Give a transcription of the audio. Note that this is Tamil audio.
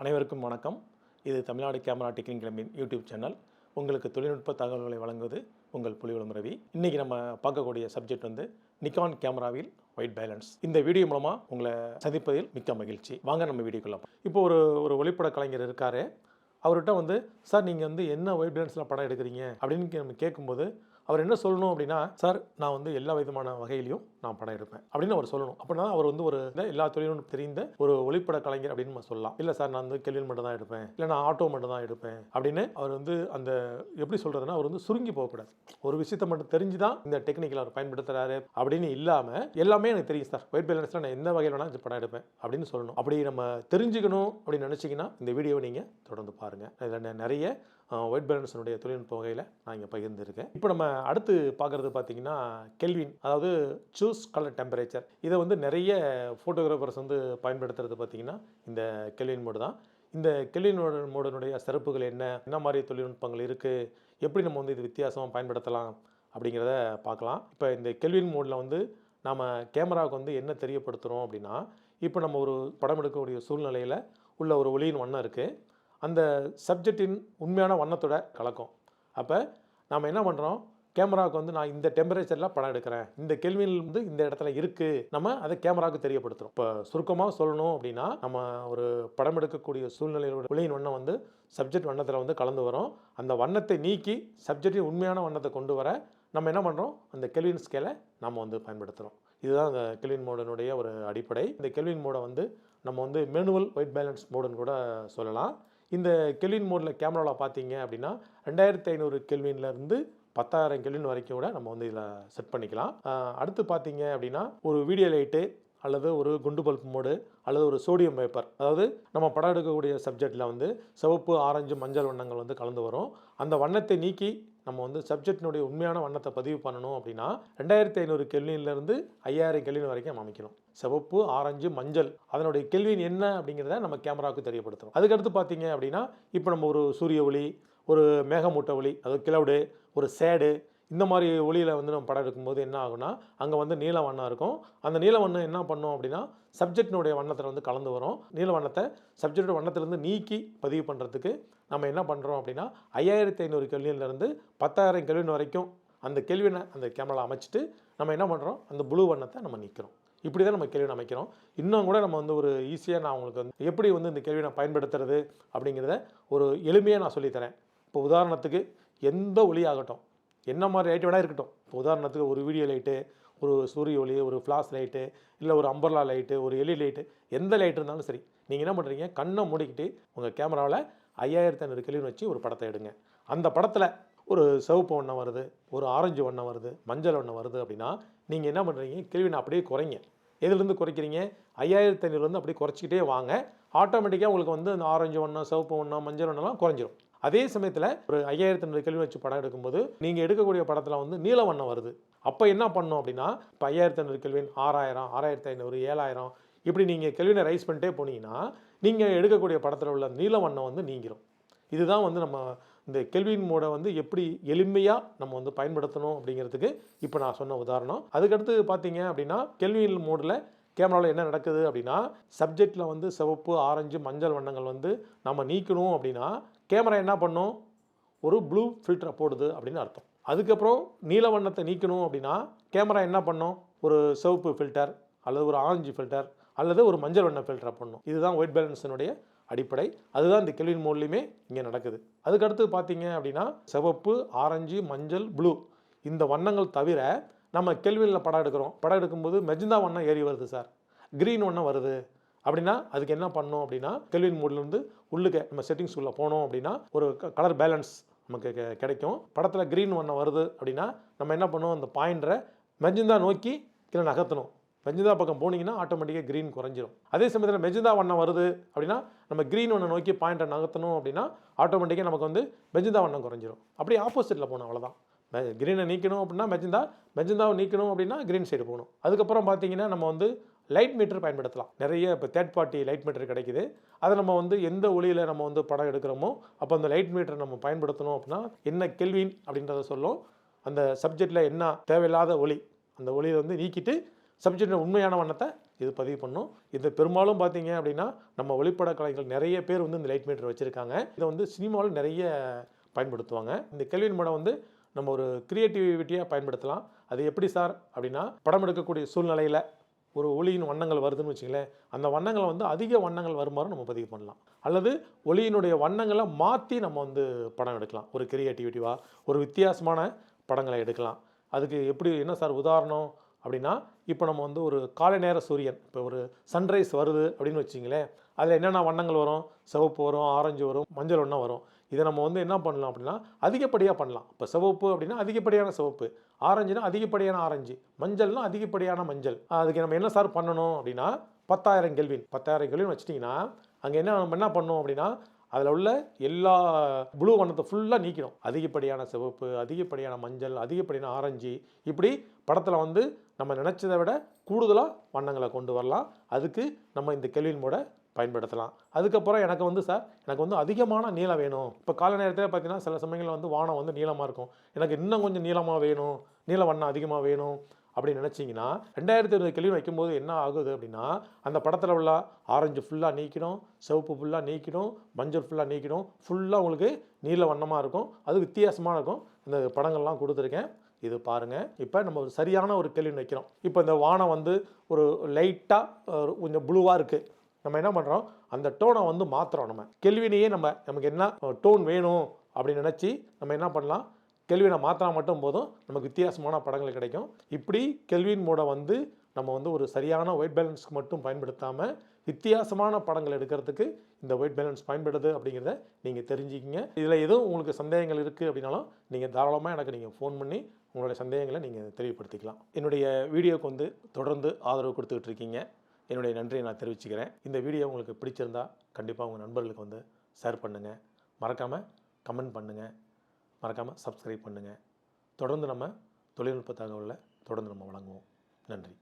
அனைவருக்கும் வணக்கம். இது தமிழ்நாடு கேமரா டெக்னிக் கிளம்பின் யூடியூப் சேனல். உங்களுக்கு தொழில்நுட்ப தகவல்களை வழங்குவது உங்கள் புலிவளம் ரவி இன்றைக்கி நம்ம பார்க்கக்கூடிய சப்ஜெக்ட் வந்து நிக்கான் கேமராவில் ஒயிட் பேலன்ஸ். இந்த வீடியோ மூலமாக உங்களை சந்திப்பதில் மிக்க மகிழ்ச்சி. வாங்க நம்ம வீடியோக்குள்ள இப்போ ஒரு ஒரு ஒளிப்பட கலைஞர் இருக்கார். அவர்கிட்ட வந்து சார் நீங்கள் வந்து என்ன ஒயிட் பேலன்ஸில் படம் எடுக்கிறீங்க? அப்படின்னு நம்ம கேட்கும்போது அவர் என்ன சொல்லணும் அப்படின்னா சார் நான் வந்து எல்லா விதமான வகையிலையும் நான் படம் எடுப்பேன். அப்படின்னு அவர் சொல்லணும். அப்படின்னா அவர் வந்து ஒரு இந்த எல்லா தொழில்நுட்பம் தெரிந்த ஒரு ஒளிப்பட கலைஞர் அப்படின்னு நம்ம சொல்லலாம். இல்லை சார் நான் வந்து கெல்வின் மட்டும் தான் எடுப்பேன். இல்லை நான் ஆட்டோ மட்டும் தான் எடுப்பேன். அப்படின்னு அவர் வந்து அந்த எப்படி சொல்றதுன்னா அவர் வந்து சுருங்கி போகக்கூடாது. ஒரு விஷயத்தை மட்டும் தெரிஞ்சு தான் இந்த டெக்னிக்கில் அவர் பயன்படுத்துறாரு அப்படின்னு இல்லாமல் எல்லாமே எனக்கு தெரியும் சார். ஒயிட் பேலன்ஸில் நான் எந்த வகையில் வேணால் படம் எடுப்பேன் அப்படின்னு சொல்லணும். அப்படி நம்ம தெரிஞ்சுக்கணும் அப்படின்னு நினச்சிங்கன்னா இந்த வீடியோவை நீங்கள் தொடர்ந்து பாருங்கள் இதில் நிறைய ஒயிட் பேலன்ஸினுடைய தொழில்நுட்ப வகையில் நான் இங்கே பகிர்ந்துருக்கேன். இப்போ நம்ம அடுத்து பார்க்குறது பார்த்தீங்கன்னா கெல்வின் அதாவது சூ சூஸ் கலர் டெம்பரேச்சர் இதை வந்து நிறைய ஃபோட்டோகிராஃபர்ஸ் வந்து பயன்படுத்துறது பார்த்தீங்கன்னா இந்த கெல்வின் மோடு தான். இந்த கெல்வின் மோடு மோடனுடைய சிறப்புகள் என்ன? என்ன மாதிரி தொழில்நுட்பங்கள் இருக்குது எப்படி நம்ம வந்து இது வித்தியாசமாக பயன்படுத்தலாம் அப்படிங்கிறத பார்க்கலாம். இப்போ இந்த கெல்வின் மோடில் வந்து நம்ம கேமராவுக்கு வந்து என்ன தெரியப்படுத்துகிறோம் அப்படின்னா இப்போ நம்ம ஒரு படம் எடுக்கக்கூடிய சூழ்நிலையில் உள்ள ஒரு ஒளியின் வண்ணம் இருக்குது அந்த சப்ஜெக்டின் உண்மையான வண்ணத்தோட கலக்கும். அப்போ நாம் என்ன பண்ணுறோம் கேமராவுக்கு வந்து நான் இந்த டெம்பரேச்சரில் படம் எடுக்கிறேன். இந்த கேள்வியில் வந்து இந்த இடத்துல இருக்குது நம்ம அதை கேமராவுக்கு தெரியப்படுத்துகிறோம் இப்போ சுருக்கமாக சொல்லணும் அப்படின்னா நம்ம ஒரு படம் எடுக்கக்கூடிய சூழ்நிலையோட ஒளியின் வண்ணம் வந்து சப்ஜெக்ட் வண்ணத்தில் வந்து கலந்து வரும். அந்த வண்ணத்தை நீக்கி சப்ஜெக்டின் உண்மையான வண்ணத்தை கொண்டு வர நம்ம என்ன பண்ணுறோம் அந்த கெல்வின் ஸ்கேலை நம்ம வந்து பயன்படுத்துகிறோம் இதுதான் அந்த கெல்வின் மோடனுடைய ஒரு அடிப்படை. இந்த கெல்வின் மோடை வந்து நம்ம வந்து மேனுவல் ஒயிட் பேலன்ஸ் மோடுன்னு கூட சொல்லலாம். இந்த கெல்வின் மோடில் கேமராவில் பார்த்தீங்க அப்படின்னா ரெண்டாயிரத்தி ஐநூறு கெல்வின்லேருந்து பத்தாயிரம் கெல்வின் வரைக்கும் கூட நம்ம வந்து இதில் செட் பண்ணிக்கலாம். அடுத்து பார்த்தீங்க அப்படின்னா ஒரு வீடியோ லைட்டு அல்லது ஒரு குண்டு பல்ப் மோடு அல்லது ஒரு சோடியம் வேப்பர் அதாவது நம்ம படம் எடுக்கக்கூடிய சப்ஜெக்டில் வந்து சிவப்பு ஆரஞ்சு மஞ்சள் வண்ணங்கள் வந்து கலந்து வரும். அந்த வண்ணத்தை நீக்கி நம்ம வந்து சப்ஜெக்டினுடைய உண்மையான வண்ணத்தை பதிவு பண்ணணும் அப்படின்னா ரெண்டாயிரத்தி ஐநூறு கெல்வின்லேருந்து ஐயாயிரம் கெல்வின் வரைக்கும் நம்ம அமைக்கணும். சிவப்பு ஆரஞ்சு மஞ்சள். அதனுடைய கெல்வின் என்ன அப்படிங்கிறத நம்ம கேமராவுக்கு தெரியப்படுத்தணும். அதுக்கடுத்து பார்த்தீங்க அப்படின்னா இப்போ நம்ம ஒரு சூரிய ஒளி ஒரு மேகமூட்ட ஒளி அதாவது கிளவுடு ஒரு சேடு இந்த மாதிரி ஒளியில் வந்து நம்ம படம் எடுக்கும்போது என்ன ஆகுனா அங்கே வந்து நீல வண்ணம் இருக்கும். அந்த நீல வண்ணம் என்ன பண்ணும் அப்படின்னா சப்ஜெக்டினுடைய வண்ணத்தில் வந்து கலந்து வரும். நீல வண்ணத்தை சப்ஜெக்டோட வண்ணத்திலேருந்து நீக்கி பதிவு பண்ணுறதுக்கு நம்ம என்ன பண்ணுறோம் அப்படின்னா ஐயாயிரத்தி ஐநூறு கெல்வின்லேருந்து பத்தாயிரம் கெல்வின் வரைக்கும் அந்த கேள்வினை அந்த கேமராவில் அமைச்சிட்டு நம்ம என்ன பண்ணுறோம் அந்த ப்ளூ வண்ணத்தை நம்ம நீக்கிறோம். இப்படி தான் நம்ம கேள்வி அமைக்கிறோம். இன்னும் கூட நம்ம வந்து ஒரு ஈஸியாக நான் உங்களுக்கு வந்து எப்படி வந்து இந்த கேள்வியை பயன்படுத்துறது அப்படிங்கிறத ஒரு எளிமையாக நான் சொல்லித்தரேன் இப்போ உதாரணத்துக்கு எந்த ஒளி ஆகட்டும் என்ன மாதிரி லைட் வேணால் இருக்கட்டும். இப்போ உதாரணத்துக்கு ஒரு வீடியோ லைட்டு ஒரு சூரிய ஒளி ஒரு ஃப்ளாஷ் லைட்டு இல்லை ஒரு அம்பர்லா லைட்டு ஒரு எலி லைட்டு எந்த லைட் இருந்தாலும் சரி நீங்கள் என்ன பண்ணுறீங்க கண்ணை மூடிக்கிட்டு உங்கள் கேமராவில் ஐயாயிரத்தி ஐநூறு கிளின்னு வச்சு ஒரு படத்தை எடுங்க. அந்த படத்தில் ஒரு சிவப்பு வண்ணம் வருது ஒரு ஆரஞ்சு வண்ணம் வருது மஞ்சள் வண்ணம் வருது அப்படின்னா நீங்கள் என்ன பண்ணுறீங்க கெல்வினை அப்படியே குறைங்க. எதுலேருந்து குறைக்கிறீங்க? ஐயாயிரத்தி ஐநூறுலேருந்து அப்படியே குறைச்சிக்கிட்டே வாங்க. ஆட்டோமேட்டிக்காக உங்களுக்கு வந்து அந்த ஆரஞ்சு வண்ணம் சிவப்பு வண்ணம் மஞ்சள் வண்ணம்லாம் குறைஞ்சிரும். அதே சமயத்தில் ஒரு ஐயாயிரத்தி ஐநூறு கேள்வி வச்சு படம் எடுக்கும்போது நீங்கள் எடுக்கக்கூடிய படத்தில் வந்து நீல வண்ணம் வருது. அப்போ என்ன பண்ணோம் அப்படின்னா இப்போ ஐயாயிரத்தி ஐநூறு கெல்வின் ஆறாயிரம் ஆறாயிரத்தி ஐநூறு ஏழாயிரம் இப்படி நீங்கள் கெல்வினை ரைஸ் பண்ணிட்டே போனீங்கன்னா நீங்கள் எடுக்கக்கூடிய படத்தில் உள்ள நீல வண்ணம் வந்து நீங்கிரும். இதுதான் வந்து நம்ம இந்த கெல்வின் மோடை வந்து எப்படி எளிமையாக நம்ம வந்து பயன்படுத்தணும் அப்படிங்கிறதுக்கு இப்போ நான் சொன்ன உதாரணம். அதுக்கடுத்து பார்த்தீங்க அப்படின்னா கெல்வின் மோடில் கேமராவில் என்ன நடக்குது அப்படின்னா சப்ஜெக்டில் வந்து சிவப்பு ஆரஞ்சு மஞ்சள் வண்ணங்கள் வந்து நம்ம நீக்கணும் அப்படின்னா கேமரா என்ன பண்ணும்? ஒரு ப்ளூ ஃபில்டரை போடுது அப்படின்னு அர்த்தம். அதுக்கப்புறம் நீல வண்ணத்தை நீக்கணும் அப்படின்னா கேமரா என்ன பண்ணும்? ஒரு சிவப்பு ஃபில்டர் அல்லது ஒரு ஆரஞ்சு ஃபில்டர் அல்லது ஒரு மஞ்சள் வண்ண ஃபில்டரை பண்ணும் இதுதான் ஒயிட் பேலன்ஸினுடைய அடிப்படை. அதுதான் இந்த கெல்வின் மோட்லையுமே இங்கே நடக்குது. அதுக்கடுத்து பார்த்தீங்க அப்படின்னா சிவப்பு ஆரஞ்சு மஞ்சள் ப்ளூ இந்த வண்ணங்கள் தவிர நம்ம கெல்வினில் படம் எடுக்கிறோம். படம் எடுக்கும்போது மெஜந்தா வண்ணம் ஏறி வருது சார். க்ரீன் வண்ணம் வருது. அப்படின்னா அதுக்கு என்ன பண்ணோம் அப்படின்னா கெல்வின் மூட்லேருந்து உள்ளுக்க நம்ம செட்டிங்ஸ் உள்ளே போனோம் அப்படின்னா ஒரு கலர் பேலன்ஸ் நமக்கு கிடைக்கும். படத்தில் க்ரீன் வண்ணம் வருது அப்படின்னா நம்ம என்ன பண்ணுவோம்? அந்த பாயிண்டரை மெஜந்தா நோக்கி கீழே நகர்த்தணும். மெஜந்தா பக்கம் போனீங்கன்னா ஆட்டோமேட்டிக்காக க்ரீன் குறைஞ்சிரும். அதே சமயத்தில் மெஜந்தா வண்ணம் வருது அப்படின்னா நம்ம க்ரீன் ஒன்று நோக்கி பாயிண்டை நகர்த்தணும் அப்படின்னா ஆட்டோமேட்டிக்காக நமக்கு வந்து மெஜந்தா வண்ணம் குறைஞ்சிரும். அப்படியே ஆப்போசிட்டில் போகணும் அவ்வளோதான் க்ரீனை நீக்கணும் அப்படின்னா மெஜந்தா மெஜந்தாவை நீக்கணும் அப்படின்னா க்ரீன் சைடு போகணும். அதுக்கப்புறம் பார்த்தீங்கன்னா நம்ம வந்து லைட் மீட்டர் பயன்படுத்தலாம். நிறைய இப்போ தேர்ட் பார்ட்டி லைட் மீட்டர் கிடைக்குது. அதை நம்ம வந்து எந்த ஒளியில் நம்ம வந்து படம் எடுக்கிறோமோ அப்போ அந்த லைட் மீட்டரை நம்ம பயன்படுத்தணும் அப்படின்னா என்ன கெல்வின் அப்படின்றத சொல்லும். அந்த சப்ஜெக்டில் என்ன தேவையில்லாத ஒளி அந்த ஒளியை வந்து நீக்கிட்டு சப்ஜெக்டில் உண்மையான வண்ணத்தை இது பதிவு பண்ணும். இது பெரும்பாலும் பார்த்தீங்க அப்படின்னா நம்ம ஒளிப்பட கலைஞர்கள் நிறைய பேர் வந்து இந்த லைட் மீட்டர் வச்சுருக்காங்க. இதை வந்து சினிமாவில் நிறைய பயன்படுத்துவாங்க. இந்த கெல்வின் படம் வந்து நம்ம ஒரு க்ரியேட்டிவிட்டியாக பயன்படுத்தலாம். அது எப்படி சார் அப்படின்னா படம் எடுக்கக்கூடிய சூழ்நிலையில் ஒரு ஒளியின் வண்ணங்கள் வருதுன்னு வச்சுங்களேன் அந்த வண்ணங்களை வந்து அதிக வண்ணங்கள் வருமாறு நம்ம பதிவு பண்ணலாம். அல்லது ஒளியினுடைய வண்ணங்களை மாற்றி நம்ம வந்து படம் எடுக்கலாம். ஒரு கிரியேட்டிவிட்டிவாக ஒரு வித்தியாசமான படங்களை எடுக்கலாம். அதுக்கு எப்படி என்ன சார் உதாரணம் அப்படின்னா இப்போ நம்ம வந்து ஒரு காலை நேர சூரியன் இப்போ ஒரு சன்ரைஸ் வருது அப்படின்னு வச்சிங்களேன் அதில் என்னென்ன வண்ணங்கள் வரும்? சிவப்பு வரும் ஆரஞ்சு வரும் மஞ்சள் வண்ணம் வரும். இதை நம்ம வந்து என்ன பண்ணலாம் அப்படின்னா அதிகப்படியாக பண்ணலாம். இப்போ சிவப்பு அப்படின்னா அதிகப்படியான சிவப்பு. ஆரஞ்சுனா அதிகப்படியான ஆரஞ்சு. மஞ்சள்னா அதிகப்படியான மஞ்சள். அதுக்கு நம்ம என்ன சார் பண்ணணும் அப்படின்னா பத்தாயிரம் கெல்வின். பத்தாயிரம் கெல்வின் வச்சிட்டிங்கன்னா அங்கே என்ன நம்ம என்ன பண்ணோம் அப்படின்னா அதில் உள்ள எல்லா ப்ளூ வண்ணத்தை ஃபுல்லாக நீக்கணும். அதிகப்படியான சிவப்பு அதிகப்படியான மஞ்சள் அதிகப்படியான ஆரஞ்சு. இப்படி படத்தில் வந்து நம்ம நினச்சதை விட கூடுதலாக வண்ணங்களை கொண்டு வரலாம். அதுக்கு நம்ம இந்த கெல்வின் மோட பயன்படுத்தலாம். அதுக்கப்புறம் எனக்கு வந்து சார் எனக்கு வந்து அதிகமான நீளம் வேணும். இப்போ காலை நேரத்தில் பார்த்தீங்கன்னா சில சமயங்களில் வந்து வானம் வந்து நீளமாக இருக்கும். எனக்கு இன்னும் கொஞ்சம் நீளமாக வேணும். நீல வண்ணம் அதிகமாக வேணும் அப்படின்னு நினச்சிங்கன்னா ரெண்டாயிரத்தி இருபது கேள்வி வைக்கும்போது என்ன ஆகுது அப்படின்னா அந்த படத்தில் உள்ள ஆரஞ்சு ஃபுல்லாக நீக்கிடும் சிவப்பு ஃபுல்லாக நீக்கிடும் மஞ்சள் ஃபுல்லாக நீக்கிடும் ஃபுல்லாக உங்களுக்கு நீல வண்ணமாக இருக்கும். அது வித்தியாசமாக இருக்கும். இந்த படங்கள்லாம் கொடுத்துருக்கேன். இது பாருங்கள் இப்போ நம்ம ஒரு சரியான ஒரு கேள்வி வைக்கிறோம். இப்போ இந்த வானம் வந்து ஒரு லைட்டாக கொஞ்சம் ப்ளூவாக இருக்குது நம்ம என்ன பண்ணுறோம் அந்த டோனை வந்து மாற்றுறோம் நம்ம. கேள்வினையே நம்ம நமக்கு என்ன டோன் வேணும் அப்படின்னு நினச்சி நம்ம என்ன பண்ணலாம்? கெல்வினை மாற்றினா மட்டும் போதும். நமக்கு வித்தியாசமான படங்கள் கிடைக்கும். இப்படி கெல்வின் மூட வந்து நம்ம வந்து ஒரு சரியான ஒயிட் பேலன்ஸ்க்கு மட்டும் பயன்படுத்தாமல் வித்தியாசமான படங்கள் எடுக்கிறதுக்கு இந்த ஒயிட் பேலன்ஸ் பயன்படுது அப்படிங்கிறத நீங்கள் தெரிஞ்சுக்கிங்க. இதில் எதுவும் உங்களுக்கு சந்தேகங்கள் இருக்குது அப்படின்னாலும் நீங்கள் தாராளமாக எனக்கு நீங்கள் ஃபோன் பண்ணி உங்களுடைய சந்தேகங்களை நீங்கள் தெரியப்படுத்திக்கலாம். என்னுடைய வீடியோக்கு வந்து தொடர்ந்து ஆதரவு கொடுத்துக்கிட்டு இருக்கீங்க. என்னுடைய நன்றியை நான் தெரிவிச்சுக்கிறேன். இந்த வீடியோ உங்களுக்கு பிடிச்சிருந்தா கண்டிப்பாக உங்கள் நண்பர்களுக்கு வந்து ஷேர் பண்ணுங்கள் மறக்காமல் கமெண்ட் பண்ணுங்கள் மறக்காமல் சப்ஸ்கிரைப் பண்ணுங்கள் தொடர்ந்து நம்ம தொழில்நுட்ப தகவலை தொடர்ந்து நம்ம வழங்குவோம். நன்றி.